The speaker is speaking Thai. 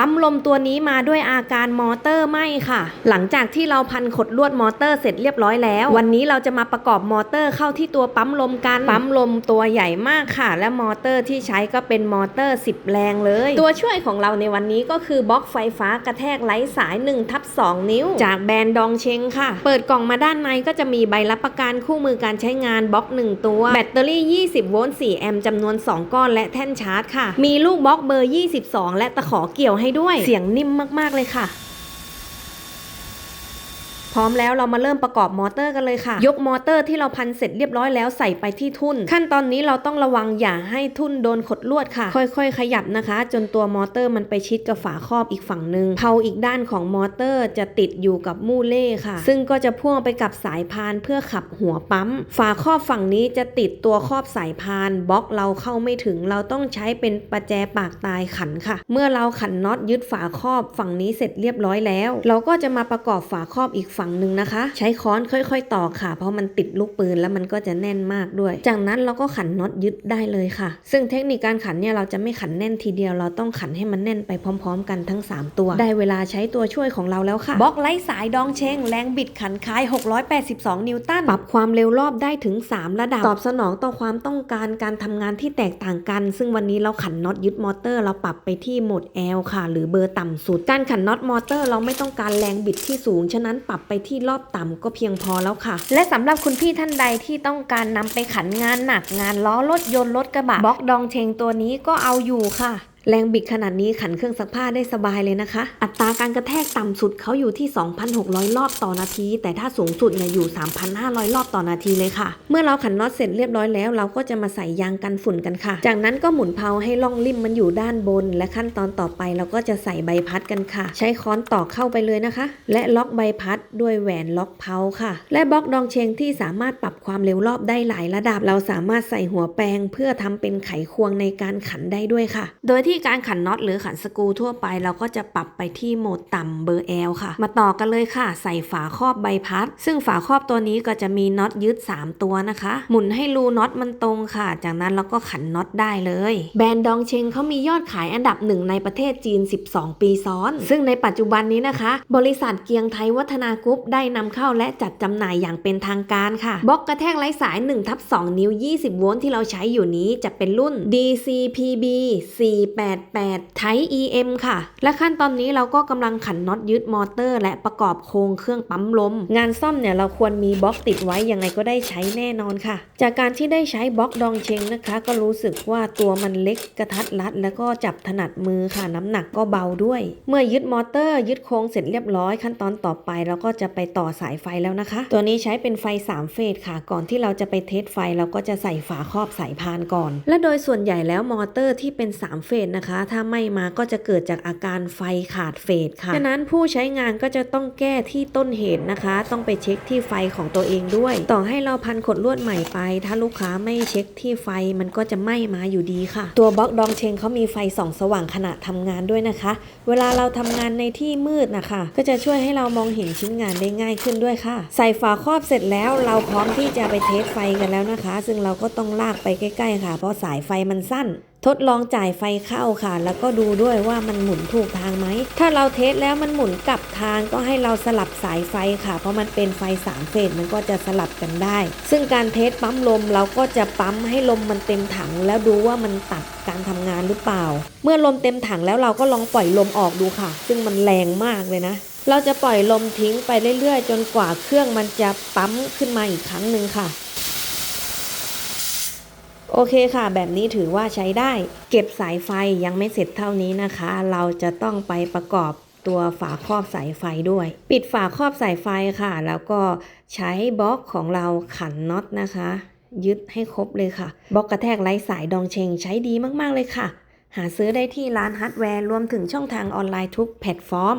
ปั๊มลมตัวนี้มาด้วยอาการมอเตอร์ไหมค่ะ หลังจากที่เราพันขดลวดมอเตอร์เสร็จเรียบร้อยแล้ว วันนี้เราจะมาประกอบมอเตอร์เข้าที่ตัวปั๊มลมกัน ปั๊มลมตัวใหญ่มากค่ะ และมอเตอร์ที่ใช้ก็เป็นมอเตอร์ 10 แรงเลย ตัวช่วยของเราในวันนี้ก็คือบล็อกไฟฟ้ากระแทกไร้สาย1ทับ2นิ้ว จากแบรนด์ดองเชงค่ะ เปิดกล่องมาด้านในก็จะมีใบรับประกันคู่มือการใช้งานบล็อก 1 ตัว แบตเตอรี่ 20 โวลต์ 4 แอมป์จำนวน 2 ก้อนและแท่นชาร์จค่ะ มีลูกบล็อกเบอร์ 22 และตะขอเกี่ยวให้ด้วย เสียงนิ่มมากๆเลยค่ะ พร้อมแล้วเรามาเริ่มประกอบมอเตอร์กันเลยค่ะ ยกมอเตอร์ที่เราพันเสร็จเรียบร้อยแล้วใส่ไปที่ทุ่น ขั้นตอนนี้เราต้องระวังอย่าให้ทุ่นโดนขดลวดค่ะ ค่อยๆ ขยับนะคะ จนตัวมอเตอร์มันไปชิดกับฝาครอบอีกฝั่งหนึ่งเพาอีกด้านของมอเตอร์จะติดอยู่กับมูเล่ค่ะ ซึ่งก็จะพ่วงไปกับสายพานเพื่อขับหัวปั๊ม ฝาครอบฝั่งนี้จะติดตัวครอบสายพานบล็อกเราเข้าไม่ถึง เราต้องใช้เป็นประแจปากตายขันค่ะ เมื่อเราขันน็อตยึดฝาครอบฝั่งนี้เสร็จเรียบร้อยแล้ว เราก็จะมาประกอบฝาครอบอีกฝั่งหนึ่งนะคะ ใช้ค้อนค่อย ๆ ต่อค่ะ เพราะมันติดลูกปืนแล้วมันก็จะแน่นมากด้วย จากนั้นเราก็ขันน็อตยึดได้เลยค่ะ ซึ่งเทคนิคการขันเนี่ยเราจะไม่ขันแน่นทีเดียว เราต้องขันให้มันแน่นไปพร้อม ๆ กันทั้ง 3 ตัว ได้เวลาใช้ตัวช่วยของเราแล้วค่ะบล็อกไร้สายดองเชงแรงบิดขันคาย 682 นิวตันปรับความเร็วรอบได้ถึง 3 ระดับตอบสนองต่อความต้องการการทำงานที่แตกต่างกัน ซึ่งวันนี้เราขันน็อตยึดมอเตอร์เราปรับไปที่โหมด L ค่ะ หรือเบอร์ต่ำสุด การขันน็อตมอเตอร์เราไม่ต้องการแรงบิดที่สูง ฉะนั้นปรับไปที่รอบต่ำก็เพียงพอแล้วค่ะ และสำหรับคุณพี่ท่านใดที่ต้องการนำไปขันงานหนักงานล้อรถยนต์รถกระบะบล็อกดองเชงตัวนี้ก็เอาอยู่ค่ะ แรงบิดขนาดนี้ขันเครื่องซักผ้าได้สบายเลยนะคะ อัตราการกระแทกต่ำสุดเขาอยู่ที่ 2,600 รอบต่อนาที แต่ถ้าสูงสุดเนี่ยอยู่ 3,500 รอบต่อนาทีเลยค่ะ เมื่อเราขันน็อตเสร็จเรียบร้อยแล้ว เราก็จะมาใส่ยางกันฝุ่นกันค่ะ จากนั้นก็หมุนเพลาให้ล่องริมมันอยู่ด้านบน และขั้นตอนต่อไปเราก็จะใส่ใบพัดกันค่ะ ใช้ค้อนตอกเข้าไปเลยนะคะ และล็อกใบพัดด้วยแหวนล็อกเพลาค่ะ และบล็อกดองเชงที่สามารถปรับความเร็วรอบได้หลายระดับ เราสามารถใส่หัวแปรงเพื่อทำเป็นไขควงในการขันได้ด้วยค่ะ โดยที่การขันน็อตหรือขันสกูทั่วไป เราก็จะปรับไปที่โหมดต่ำเบอร์ L ค่ะ มาต่อกันเลยค่ะ ใส่ฝาครอบใบพัด ซึ่งฝาครอบตัวนี้ก็จะมีน็อตยึด 3 ตัวนะคะ หมุนให้รูน็อตมันตรงค่ะ จากนั้นเราก็ขันน็อตได้เลย แบรนด์ดองเชงเขามียอดขายอันดับหนึ่งในประเทศจีน 12 ปีซ้อน ซึ่งในปัจจุบันนี้นะคะ บริษัทเกียงไทยวัฒนากรุ๊ปได้นำเข้าและจัดจำหน่ายอย่างเป็นทางการค่ะบล็อกกระแทกไร้สาย1ทับ2นิ้ว 20 โวลต์ที่เราใช้อยู่นี้จะเป็นรุ่น DCPB48 488 Type EM ค่ะ และขั้นตอนนี้เราก็กำลังขันน็อตยึดมอเตอร์ และประกอบโครงเครื่องปั๊มลม งานซ่อมเนี่ยเราควรมีบล็อกติดไว้ยังไงก็ได้ใช้แน่นอนค่ะ จากการที่ได้ใช้บล็อกดองเชงนะคะ ก็รู้สึกว่าตัวมันเล็กกระทัดรัด แล้วก็จับถนัดมือค่ะ น้ำหนักก็เบาด้วย เมื่อยึดมอเตอร์ยึดโครงเสร็จเรียบร้อยขั้นตอนต่อไปเราก็จะไปต่อสายไฟแล้วนะคะ ตัวนี้ใช้เป็นไฟ 3 เฟสค่ะ ก่อนที่เราจะไปเทสไฟเราก็จะใส่ฝาครอบสายพานก่อน และโดยส่วนใหญ่แล้วมอเตอร์ที่เป็น 3 เฟสนะคะ ถ้าไม่มาก็จะเกิดจากอาการไฟขาดเฟสค่ะ ฉะนั้นผู้ใช้งานก็จะต้องแก้ที่ต้นเหตุนะคะ ต้องไปเช็คที่ไฟของตัวเองด้วย ต่อให้เราพันขดลวดใหม่ไป ถ้าลูกค้าไม่เช็คที่ไฟมันก็จะไหม้มาอยู่ดีค่ะ ตัวบล็อกดองเชงเขามีไฟส่องสว่างขณะทำงานด้วยนะคะ เวลาเราทำงานในที่มืดนะคะ ก็จะช่วยให้เรามองเห็นชิ้นงานได้ง่ายขึ้นด้วยค่ะ ใส่ฝาครอบเสร็จแล้วเราพร้อมที่จะไปเทสไฟกันแล้วนะคะ ซึ่งเราก็ต้องลากไปใกล้ๆค่ะ เพราะสายไฟมันสั้นทดลองจ่ายไฟเข้าค่ะ แล้วก็ดูด้วยว่ามันหมุนถูกทางไหม ถ้าเราเทสแล้วมันหมุนกลับทางก็ให้เราสลับสายไฟค่ะ เพราะมันเป็นไฟสามเฟสมันก็จะสลับกันได้ ซึ่งการเทสปั๊มลมเราก็จะปั๊มให้ลมมันเต็มถัง แล้วดูว่ามันตัดการทำงานหรือเปล่า เมื่อลมเต็มถังแล้วเราก็ลองปล่อยลมออกดูค่ะ ซึ่งมันแรงมากเลยนะเราจะปล่อยลมทิ้งไปเรื่อยๆ จนกว่าเครื่องมันจะปั๊มขึ้นมาอีกครั้งหนึ่งค่ะ โอเคค่ะ แบบนี้ถือว่าใช้ได้ เก็บสายไฟยังไม่เสร็จเท่านี้นะคะ เราจะต้องไปประกอบตัวฝาครอบสายไฟด้วย ปิดฝาครอบสายไฟค่ะ แล้วก็ใช้บล็อกของเราขันน็อตนะคะ ยึดให้ครบเลยค่ะ บล็อกกระแทกไร้สายดองเชงใช้ดีมากๆเลยค่ะ หาซื้อได้ที่ร้านฮาร์ดแวร์รวมถึงช่องทางออนไลน์ทุกแพลตฟอร์ม